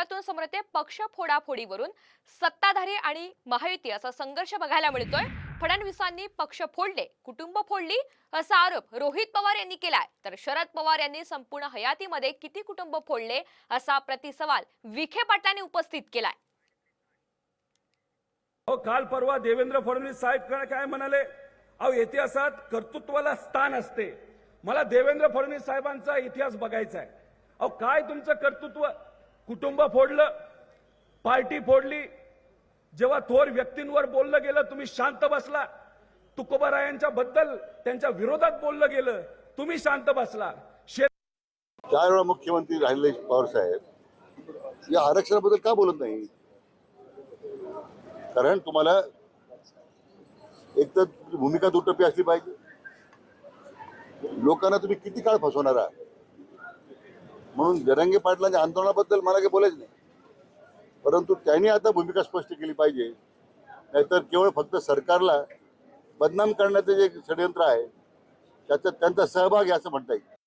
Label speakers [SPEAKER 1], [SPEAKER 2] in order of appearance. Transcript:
[SPEAKER 1] माध्यमातून समोर येते पक्ष फोडाफोडीवरून. सत्ताधारी आणि महायुती असा संघर्ष बघायला मिळतोय. फडणवीसांनी पक्ष फोडले कुटुंब फोडली असा आरोप रोहित पवार यांनी केलाय. तर शरद पवार यांनी संपूर्ण हयातीमध्ये किती कुटुंब फोडले असा प्रतिसवाल विखे पाटलांनी उपस्थित केलाय.
[SPEAKER 2] हो काल परवा देवेंद्र फडणवीस साहेब काय म्हणाले? अहो इतिहासात कर्तृत्वाला स्थान असते. मला देवेंद्र फडणवीस साहेबांचा इतिहास बघायचा आहे अहो काय तुमचं कर्तृत्व? कुटुंब फोडलं पार्टी फोडली जेव्हा थोर व्यक्तींवर बोललं गेलं तुम्ही शांत बसला. तुकोबारायांच्या बद्दल त्यांच्या विरोधात बोललं गेलं तुम्ही शांत बसला.
[SPEAKER 3] चार वेळा मुख्यमंत्री राहिले पवार साहेब. या आरक्षणाबद्दल का बोलत नाही? कारण तुम्हाला एक तर भूमिका दुटप्पी असली पाहिजे. लोकांना तुम्ही किती काळ फसवणार? आहात म्हणून जरंगे पाटलांच्या आंदोलनाबद्दल मला काही बोलायचं नाही. परंतु त्यांनी आता भूमिका स्पष्ट केली पाहिजे. नाहीतर केवळ फक्त सरकारला बदनाम करण्याचं जे षडयंत्र आहे त्याचा त्यांचा सहभाग आहे असं म्हणता येईल.